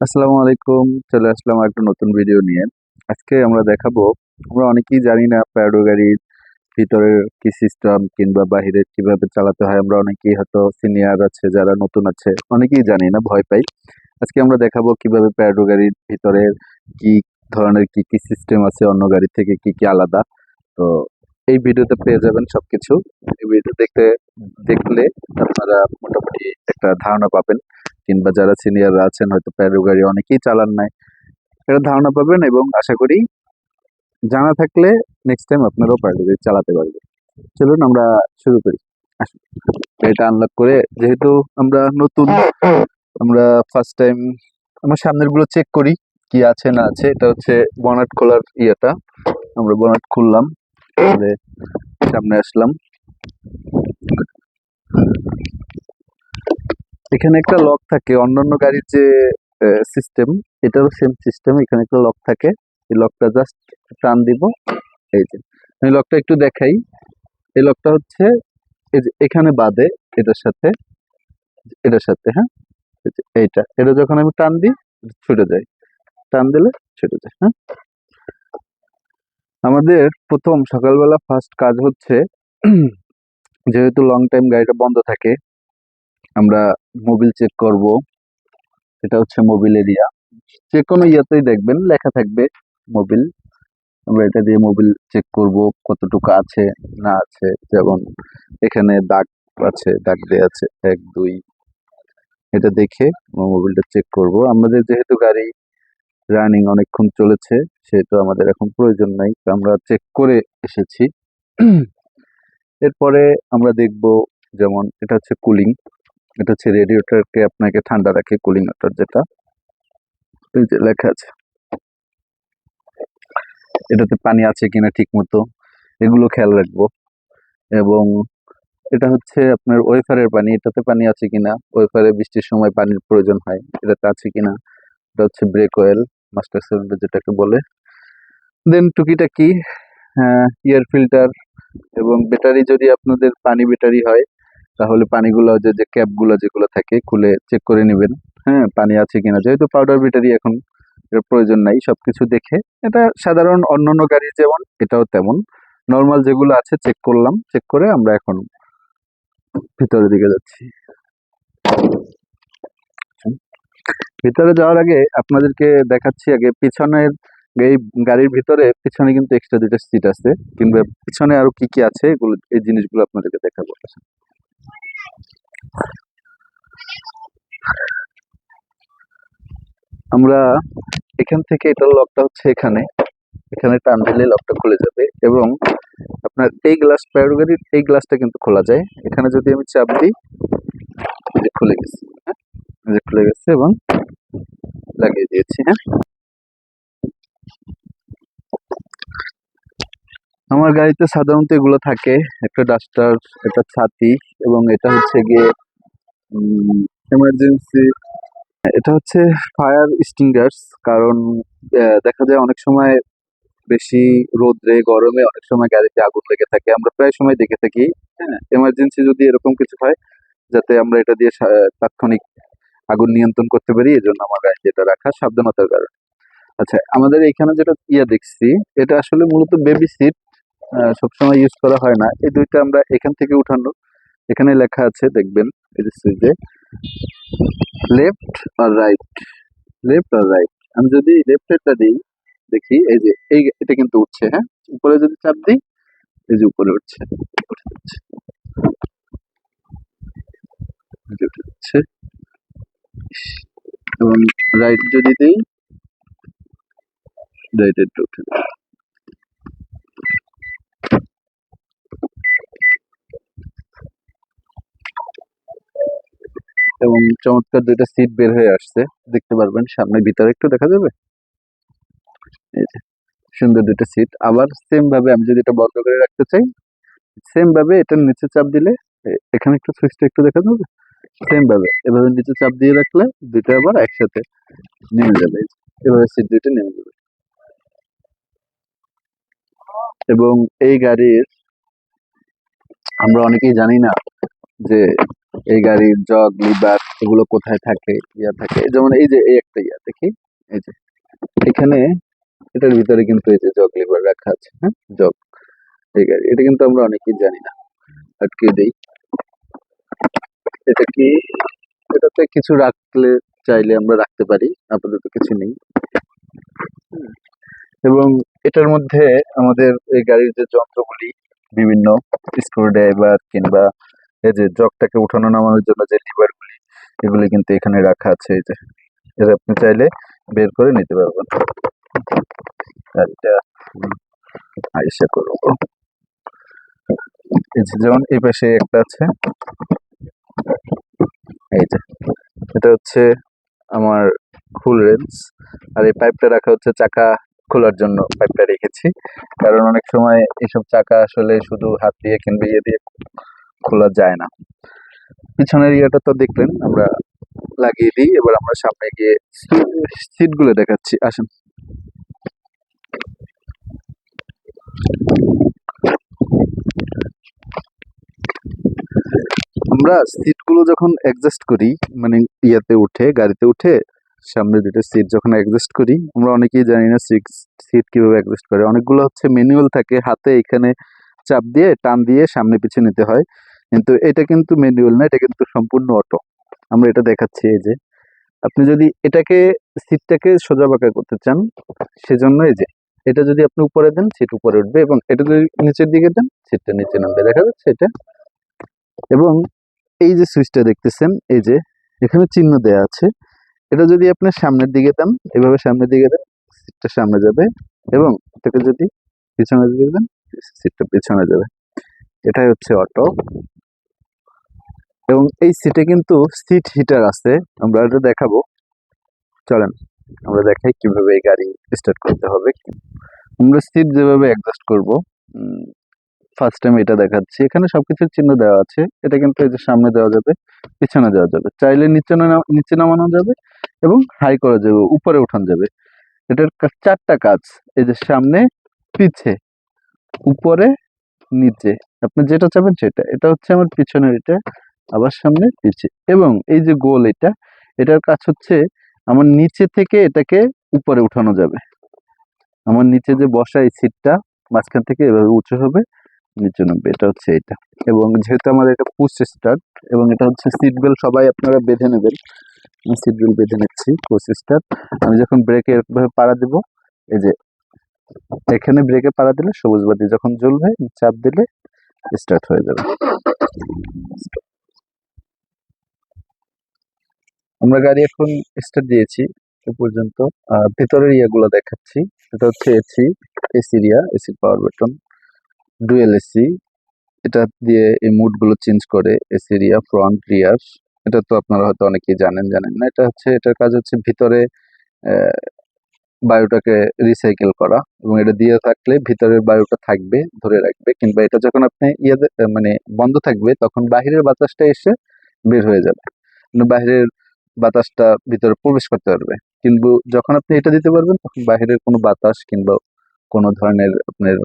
আসসালামু আলাইকুম, চলে আসলাম একটা নতুন ভিডিও নিয়ে। আজকে আমরা দেখাবো, আমরা অনেকেই জানি না প্যাডো গাড়ির ভিতরে কি সিস্টেম কিংবা বাহিরে কীভাবে চালাতে হয়। আমরা অনেকেই হয়তো সিনিয়র আছে, যারা নতুন আছে, অনেকেই জানি না, ভয় পাই। আজকে আমরা দেখাবো কীভাবে প্যাডো গাড়ির ভিতরে কি ধরনের কি কি সিস্টেম আছে, অন্য গাড়ি থেকে কি কি আলাদা। তো এই ভিডিওতে পেয়ে যাবেন সবকিছু। এই ভিডিও দেখতে, দেখলে আপনারা মোটামুটি একটা ধারণা পাবেন। কিংবা যারা সিনিয়ররা আছেন, হয়তো প্যারো গাড়ি অনেকেই চালান নাই। এটা ধারণা পাবেন এবং আশা করি জানা থাকলে নেক্সট টাইম আপনারাও প্যারো গাড়ি চালাতে পারবেন। চলুন আমরা শুরু করি। আসুন। এটা আনলক করে, যেহেতু আমরা নতুন, আমরা ফার্স্ট টাইম আমার সামনেরগুলো চেক করি, কি আছে না আছে। এটা হচ্ছে বনাট খোলার ইয়েটা। আমরা বনাট খুললাম, খুলে সামনে আসলাম। এখানে একটা লক থাকে। অন্যান্য গাড়ির যে সিস্টেম এটারও সেম সিস্টেম এখানে একটা লক থাকে। এই লকটা জাস্ট টান দিব। এই যে, আমি লকটা একটু দেখাই। এই লকটা হচ্ছে, এই যে, এখানে বাদে এটার সাথে এটার সাথে হ্যাঁ? এই এইটা। এটা যখন আমি টান দিই ছুটে যায়। টান দিলে ছুটে যায় হ্যাঁ? আমাদের প্রথম সকালবেলা ফার্স্ট কাজ হচ্ছে, যেহেতু লং টাইম গাড়িটা বন্ধ থাকে আমরা মোবিল চেক করব। এটা হচ্ছে মোবিল এরিয়া যে কোনো ইয়াতেই দেখবেন, লেখা থাকবে মোবিল আমরা এটা দিয়ে মোবিল চেক করব, কতটুকু আছে, না আছে। যেমন এখানে দাগ আছে, দাগ দেওয়া আছে, এক, দুই। এটা দেখে আমরা মোবিলটা চেক করব। আমাদের যেহেতু গাড়ি রানিং অনেকক্ষণ চলেছে, সেহেতু আমাদের এখন প্রয়োজন নাই। আমরা চেক করে এসেছি। এরপরে আমরা দেখব, যেমন এটা হচ্ছে কুলিং এটা হচ্ছে রেডিয়েটরকে আপনাকে ঠান্ডা রাখে কুলিং ওয়াটার যেটা। যে লেখা আছে। এটাতে পানি আছে কিনা ঠিক মতো এগুলো খেয়াল রাখব। এবং এটা হচ্ছে আপনার ওয়েফারের পানি, এটাতে পানি আছে কিনা ওয়েফারে বৃষ্টির সময় পানির প্রয়োজন হয়, এটাতে আছে কিনা, এটা হচ্ছে ব্রেক অয়েল মাস্টার সিলিন্ডার যেটাকে বলে। দেন টুকিটাকি ইয়ার ফিল্টার এবং ব্যাটারি যদি আপনাদের পানি ব্যাটারি হয় তাহলে পানিগুলো যে যে ক্যাপগুলো যেগুলো থাকে, খুলে চেক করে নেবেন। হ্যাঁ পানি আছে কিনা? যেহেতু পাউডার ব্যাটারি এখন এর প্রয়োজন নাই, সবকিছু দেখে। এটা সাধারণ অন্যান্য গাড়ি যেমন, এটাও তেমন। নর্মাল যেগুলো আছে চেক করলাম। চেক করে আমরা এখন ভিতরের দিকে যাচ্ছি। ভিতরে যাওয়ার আগে আপনাদেরকে দেখাচ্ছি আগে, পিছনের এই গাড়ির ভিতরে পিছনে কিন্তু এক্সট্রা দুটো সিট আছে। কিংবা পিছনে আরও কি কি আছে, এগুলো, এই জিনিসগুলো আপনাদেরকে দেখাবো। আমরা এখান থেকে এটার লকটা হচ্ছে এখানে। এখানে টান দিলে লকটা খুলে যাবে এবং আপনার এই গ্লাস প্যারো গাড়ির এই গ্লাসটা কিন্তু খোলা যায়। এখানে যদি আমি চাপ দিই যে খুলে গেছে হ্যাঁ? যে খুলে গেছে এবং লাগিয়ে দিয়েছি হ্যাঁ? আমার গাড়িতে সাধারণত এগুলো থাকে। একটা ডাস্টার, একটা ছাতি এবং এটা হচ্ছে গিয়ে এমার্জেন্সি এটা হচ্ছে ফায়ার স্টিঙ্গার্স, কারণ দেখা যায় অনেক সময় বেশি রোদ্রে, গরমে অনেক সময় গাড়িতে আগুন লেগে থাকে। আমরা প্রায় সময় দেখে থাকি হ্যাঁ এমার্জেন্সি যদি এরকম কিছু হয়, যাতে আমরা এটা দিয়ে তাৎক্ষণিক আগুন নিয়ন্ত্রণ করতে পারি এই জন্য আমার গাড়িতে এটা রাখা সাবধানতার কারণে। আচ্ছা আমাদের এখানে যেটা ইয়ে দেখছি, এটা আসলে মূলত বেবি সিট সবসময় ইউজ করা হয় না। এই দুইটা আমরা এখান থেকে উঠানো, এখানে লেখা আছে, দেখবেন, এই যে সুইচে লেফট আর রাইট লেফট আর রাইট আমি যদি লেফটেরটা দিই, দেখি, এই যে, এই এটা কিন্তু উঠছে হ্যাঁ? উপরে যদি চাপ দিই, এই যে উপরে উঠছে, উঠে যাচ্ছে। এই যে উঠে যাচ্ছে। এবং রাইট যদি দিই রাইট এটা উঠে যাচ্ছে। এবং চমৎকার দুইটা সিট বের হয়ে আসছে। দেখতে পারবেন সামনে ভিতরে একটু দেখা যাবে? সুন্দর দুটো সিট আবার সেম ভাবে আমি যদি এটা বন্ধ করে রাখতে চাই সেম ভাবে এটার নিচে চাপ দিলে এখানে একটু সুইচটা একটু দেখা যাবে? সেম ভাবে। এভাবে নিচে চাপ দিয়ে রাখলে দুটো আবার একসাথে নেমে যাবে। এভাবে সিট দুইটা নেমে যাবে। এবং এই গাড়ির, আমরা অনেকেই জানি না যে এই গাড়ির জগ, লিভার এগুলো কোথায় থাকে, ইয়া থাকে। যেমন এই যে এই একটা ইয়া, দেখি? এই যে, এখানে এটার ভিতরে কিন্তু এই যে জগ, লিভার রাখা আছে হ্যাঁ? জগ, এই গাড়ি। এটা কিন্তু আমরা অনেকেই জানি না, আটকে দেই। এটা কি? এটাতে কিছু রাখলে, চাইলে আমরা রাখতে পারি, আপাতত কিছু নেই। এবং এটার মধ্যে আমাদের এই গাড়ির যে যন্ত্রগুলি, বিভিন্ন স্ক্রু ড্রাইভার কিংবা এই যে জগটাকে উঠানো নামানোর জন্য যে লিভারগুলি এগুলি কিন্তু এখানে রাখা আছে। এই যে এটা আপনি চাইলে বের করে নিতে পারবেন। আইসা এই যেমন এই পাশে একটা আছে। এই যে, এটা হচ্ছে আমার ফুল রেঞ্জ আর এই পাইপটা রাখা হচ্ছে চাকা খোলার জন্য পাইপটা রেখেছি। কারণ অনেক সময় এইসব চাকা আসলে শুধু হাত দিয়ে কিংবা ইয়ে দিয়ে খোলা যায় না। পিছনের ইয়েটা তো দেখলেন, আমরা লাগিয়ে দিই, এবার আমরা সামনে গিয়ে সিটগুলো দেখাচ্ছি, আসেন। আমরা সিটগুলো যখন অ্যাডজাস্ট করি মানে ইয়াতে উঠে, গাড়িতে উঠে, সামনে দুটো সিট যখন অ্যাডজাস্ট করি, আমরা অনেকেই জানি না সিট সিট কীভাবে অ্যাডজাস্ট করে। অনেকগুলো হচ্ছে ম্যানুয়াল থাকে, হাতে এখানে চাপ দিয়ে টান দিয়ে সামনে পিছিয়ে নিতে হয়। কিন্তু এটা কিন্তু ম্যানুয়াল না, এটা কিন্তু সম্পূর্ণ অটো আমরা এটা দেখাচ্ছি এই যে। আপনি যদি এটাকে সিটটাকে সোজা বাঁকা করতে চান, সেজন্য এই যে, এটা যদি আপনি উপরে দেন সিট উপরে উঠবে এবং এটা যদি নিচের দিকে দেন সিটটা নিচে নামবে। দেখা যাচ্ছে এটা। এবং এই যে সুইচটা দেখতেছেন, এই যে, এখানে চিহ্ন দেয়া আছে। এটা যদি আপনি সামনের দিকে দেন, এভাবে সামনের দিকে দেন সিটটা সামনে যাবে এবং এটাকে যদি পিছনের দিকে দেন সিটটা পেছনে যাবে। এটাই হচ্ছে অটো এবং এই সিটে কিন্তু সিট হিটার আছে। আমরা এটা দেখাবো। চলেন, আমরা দেখাই কীভাবে এই গাড়ি স্টার্ট করতে হবে। আমরা সিট যেভাবে অ্যাডজাস্ট করব ফার্স্ট টাইম এটা দেখাচ্ছি। এখানে সবকিছুর চিহ্ন দেওয়া আছে। এটা কিন্তু এই যে সামনে দেওয়া যাবে, পিছনে দেওয়া যাবে। চাইলে নিচে নিচে নামানো যাবে এবং হাই করা যাবে, উপরে উঠানো যাবে। এটার চারটা কাজ। এই যে সামনে, পিছে। উপরে, নিচে। আপনি যেটা চাবেন সেটা। এটা হচ্ছে আমার পিছনের এটা, আবার সামনে পিছে এবং এই যে গোল এটা, এটার কাজ হচ্ছে আমার নিচে থেকে এটাকে উপরে উঠানো যাবে। আমার নিচে যে বসা এই সিটটা, মাঝখান থেকে এভাবে উঁচু হবে, নিচে নামবে। এটা হচ্ছে এটা। এবং যেহেতু আমাদের এটা পুশ স্টার্ট এবং এটা হচ্ছে সিট বেল্ট সবাই আপনারা বেঁধে নেবেন। আমি সিট বেল্ট বেঁধে নিচ্ছি পুশ স্টার্ট আমি যখন ব্রেকে এরকমভাবে পাড়া দেবো, এই যে এখানে ব্রেকে পাড়া দিলে সবুজ বাতি যখন জ্বলবে, চাপ দিলে স্টার্ট হয়ে যাবে। আমরা গাড়ি এখন স্টার্ট দিয়েছি। এ পর্যন্ত ভেতরের ইয়েগুলো দেখাচ্ছি। এটা হচ্ছে AC AC area AC power button dual AC এটা দিয়ে এই মুডগুলো চেঞ্জ করে এসি এরিয়া ফ্রন্ট রিয়ার এটা তো আপনারা হয়তো অনেকেই জানেন জানেন না। এটা হচ্ছে, এটার কাজ হচ্ছে ভিতরে বায়ুটাকে রিসাইকেল করা এবং এটা দিয়ে থাকলে ভিতরের বায়ুটা থাকবে, ধরে রাখবে কিংবা এটা যখন আপনি ইয়ে মানে বন্ধ থাকবে তখন বাহিরের বাতাসটা এসে বের হয়ে যাবে। মানে বাহিরের বাতাসটা ভিতরে প্রবেশ করতে পারবে। কিন্তু যখন আপনি এটা দিতে পারবেন তখন বাহিরের কোনো বাতাস কিংবা কোনো ধরনের আপনার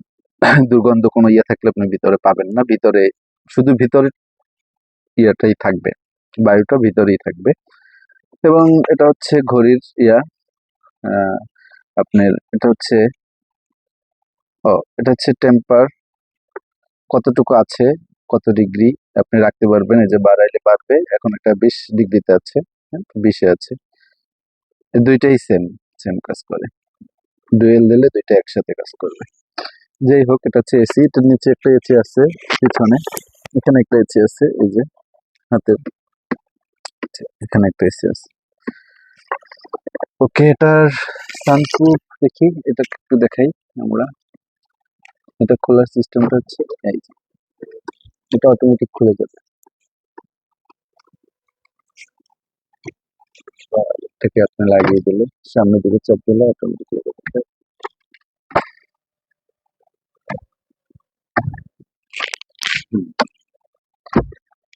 দুর্গন্ধ কোনো ইয়ে থাকলে আপনি ভিতরে পাবেন না। ভিতরে, শুধু ভিতরে ইয়েটাই থাকবে, বায়ুটা ভিতরেই থাকবে। এবং এটা হচ্ছে ঘড়ির ইয়া আপনার এটা হচ্ছে ও এটা হচ্ছে টেম্পার কতটুকু আছে কত ডিগ্রি আপনি রাখতে পারবেন এই যে বাড়াইলে বাড়বে এখন একটা বিশ ডিগ্রিতে আছে হ্যাঁ, বিশে আছে। দুইটাই সেম সেম কাজ করে। ডুয়েল দিলে দুইটা একসাথে কাজ করবে। যাই হোক এটা হচ্ছে এসি এটার নিচে একটা এসি আছে পিছনে এখানে একটা এসি আছে এই যে হাতের এখানে একটা এসি আছে। ওকে, এটার সানপ্রুফ দেখি, এটা একটু দেখাই আমরা। এটা খোলার সিস্টেমটা হচ্ছে এই। এটা অটোমেটিক খুলে যাবে। এটাকে আপনি লাগিয়ে দিলে সামনে দিকে চাপ দিলে অটোমেটিক খুলে যাবে।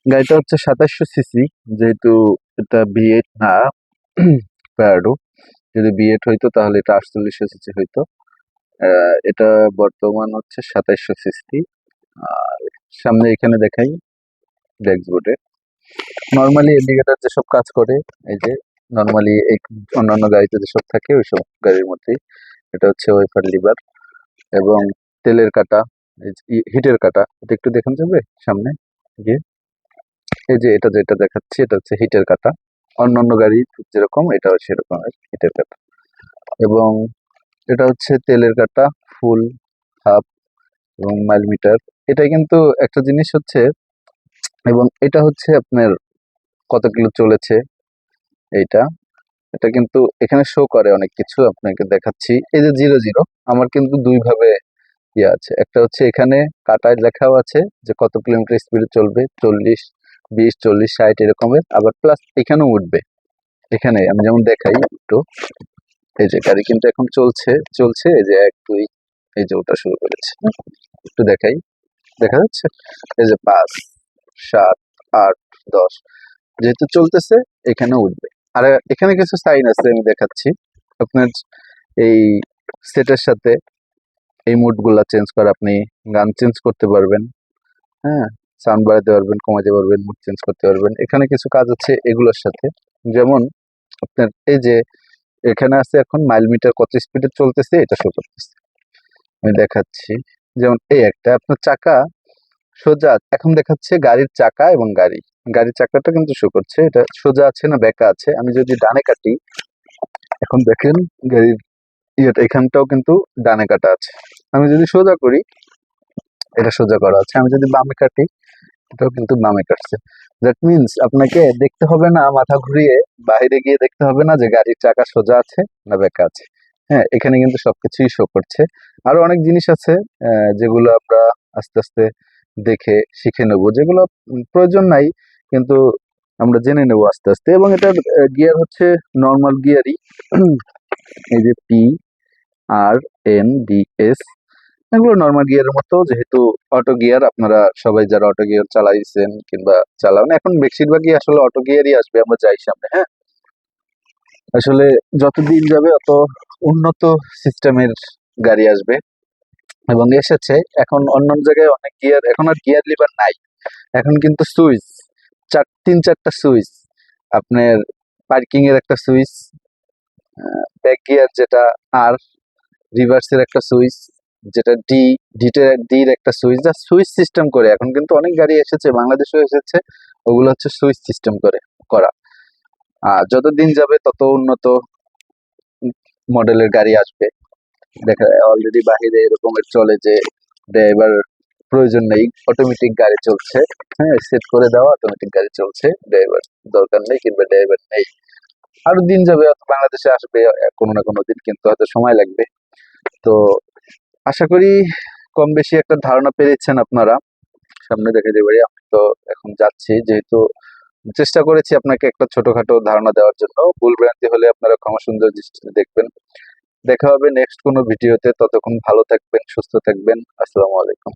গাড়িটা হচ্ছে সাতাশশো সিসি, যেহেতু এটা বিএড না প্যারাডো যদি বিএড হইতো তাহলে এটা আটচল্লিশশো সিসি হইতো। এটা বর্তমান হচ্ছে সাতাইশশো সিসি আর সামনে এখানে দেখাই ড্যাক্সবোর্ডে নর্মালি ইন্ডিকেটর যেসব কাজ করে, এই যে নর্মালি অন্যান্য গাড়িতে যেসব থাকে, ওইসব গাড়ির মধ্যেই। এটা হচ্ছে ওয়েফার লিভার এবং তেলের কাটা হিটের কাটা। এটা একটু দেখান যাবে সামনে। গিয়ে এই যে এটা যেটা দেখাচ্ছি, এটা হচ্ছে হিটের কাটা। অন্যান্য গাড়ি যেরকম, এটাও সেরকম হিটের কাটা এবং এটা হচ্ছে তেলের কাটা, ফুল, হাফ এবং মাইল মিটার। এটা কিন্তু একটা জিনিস হচ্ছে, এবং এটা হচ্ছে আপনার কত কিলো চলেছে, এইটা। এটা কিন্তু এখানে শো করে অনেক কিছু, আপনাকে দেখাচ্ছি। এই যে জিরো জিরো আমার কিন্তু দুই ভাবে ইয়ে আছে। একটা হচ্ছে এখানে কাটায় লেখাও আছে যে কত কিলোমিটার স্পিডে চলবে, চল্লিশ বিশ, চল্লিশ, ষাট এরকমের, আবার প্লাস এখানেও উঠবে। এখানে আমি যেমন দেখাই একটু, এই যে গাড়ি কিন্তু এখন চলছে চলছে, এই যে এক, দুই, এই যে ওটা শুরু করেছে। একটু দেখাই, দেখা যাচ্ছে? এই যে পাঁচ, সাত, আট, দশ, যেহেতু চলতেছে এখানে উঠবে। আর এখানে কিছু সাইন আছে আমি দেখাচ্ছি। আপনার এই সেটের সাথে এই মুডগুলা চেঞ্জ করে, আপনি গান চেঞ্জ করতে পারবেন। হ্যাঁ? সাউন্ড বাড়াতে পারবেন, কমাতে পারবেন মুড চেঞ্জ করতে পারবেন। এখানে কিছু কাজ আছে এগুলোর সাথে। যেমন আপনার এই যে এখানে আছে এখন মাইল মিটার কত স্পিডে চলতেছে, এটা শো করতেছে। আমি দেখাচ্ছি। যেমন এই একটা, আপনার চাকা সোজা, এখন দেখাচ্ছে গাড়ির চাকা এবং গাড়ি। গাড়ির চাকাটা কিন্তু শো করছে, এটা সোজা আছে না বেঁকা আছে। আমি যদি ডানে কাটি, এখন দেখেন গাড়ির ইয়েটা এখানটাও কিন্তু ডানে কাটা আছে। আমি যদি সোজা করি, এটা সোজা করা আছে। আমি যদি বামে কাটি এটাও কিন্তু বামে কাটছে। দ্যাট মিনস আপনাকে দেখতে হবে না, মাথা ঘুরিয়ে বাইরে গিয়ে দেখতে হবে না যে গাড়ির চাকা সোজা আছে না বেঁকা আছে। হ্যাঁ এখানে কিন্তু সবকিছুই শো করছে। আরও অনেক জিনিস আছে যেগুলো আমরা আস্তে আস্তে দেখে শিখে নেব, যেগুলো প্রয়োজন নাই, কিন্তু আমরা জেনে নেব আস্তে আস্তে। এবং এটার গিয়ার হচ্ছে নর্মাল গিয়ারই এই যে P R N D S এগুলো নর্মাল গিয়ারের মতো, যেহেতু অটো গিয়ার আপনারা সবাই যারা অটো গিয়ার চালাইছেন কিংবা চালান, এখন বেশিরভাগই আসলে অটো গিয়ারই আসবে, আমরা যাই সামনে হ্যাঁ? আসলে যত দিন যাবে, অত উন্নত সিস্টেমের গাড়ি আসবে। এবং এসেছে, এখন অন্য জায়গায় অনেক গিয়ার এখন আর গিয়ার লিভার নাই। এখন কিন্তু সুইচ, চার, তিন চারটা সুইচ, আপনার পার্কিং এর একটা সুইচ ব্যাক গিয়ার যেটা, আর রিভার্সের একটা সুইচ যেটা ডি ডিটের ডির একটা সুইচ, যা সুইচ সিস্টেম করে। এখন কিন্তু অনেক গাড়ি এসেছে, বাংলাদেশেও এসেছে, ওগুলো হচ্ছে সুইচ সিস্টেম করে, করা। আর যত দিন যাবে, তত উন্নত মডেলের গাড়ি আসবে। দেখা অলরেডি বাহিরে এরকমের চলে যে ড্রাইভার প্রয়োজন নেই অটোমেটিক গাড়ি চলছে। হ্যাঁ সেট করে দেওয়া অটোমেটিক গাড়ি চলছে ড্রাইভার দরকার নেই কিংবা ড্রাইভার নেই। আরও দিন যাবে বাংলাদেশে আসবে, কোনো না কোনো দিন, কিন্তু হয়তো সময় লাগবে। তো আশা করি কম বেশি একটা ধারণা পেরেছেন আপনারা। সামনে দেখে পারি আমি তো এখন যাচ্ছি, যেহেতু চেষ্টা করেছি আপনাকে একটা ছোটখাটো ধারণা দেওয়ার জন্য। ভুল ভ্রান্তি হলে আপনারা ক্ষমা সুন্দর দৃষ্টিতে দেখবেন। দেখা হবে নেক্সট কোনো ভিডিওতে। ততক্ষণ ভালো থাকবেন, সুস্থ থাকবেন। আসসালামু আলাইকুম।